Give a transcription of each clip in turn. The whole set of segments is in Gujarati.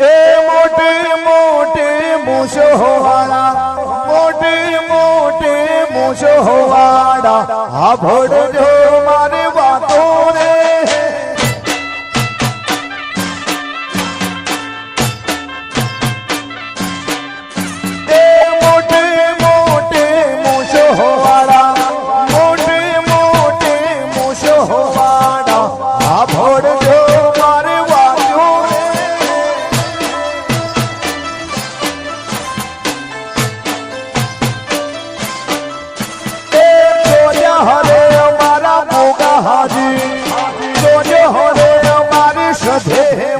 એ મોટી મોટી મૂછો હોવાળા મોટી મોટી મૂછો હોવાળા આ ભોડજો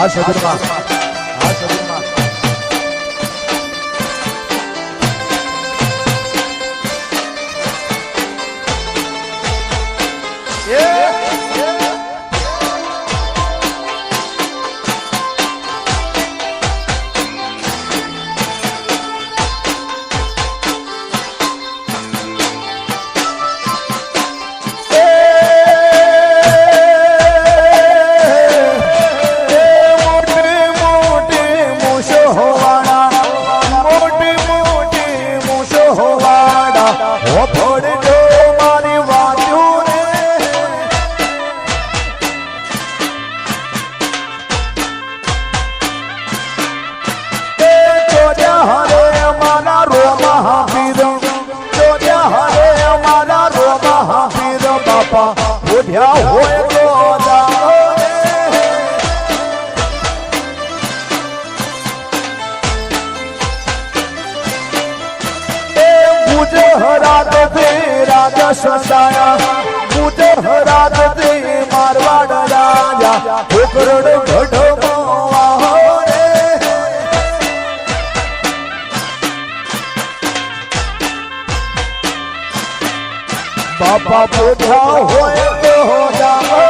એ મોટી મોટી મૂછો વાળા બાપા ઓઢ્યા હોય ગોદા મુજે હરાત દે રાજા સસાયા મુજે હરાત દે મારવાડ રાજા ઠોકરડ ગઢો બાપા બોઢા હોય તો હોજા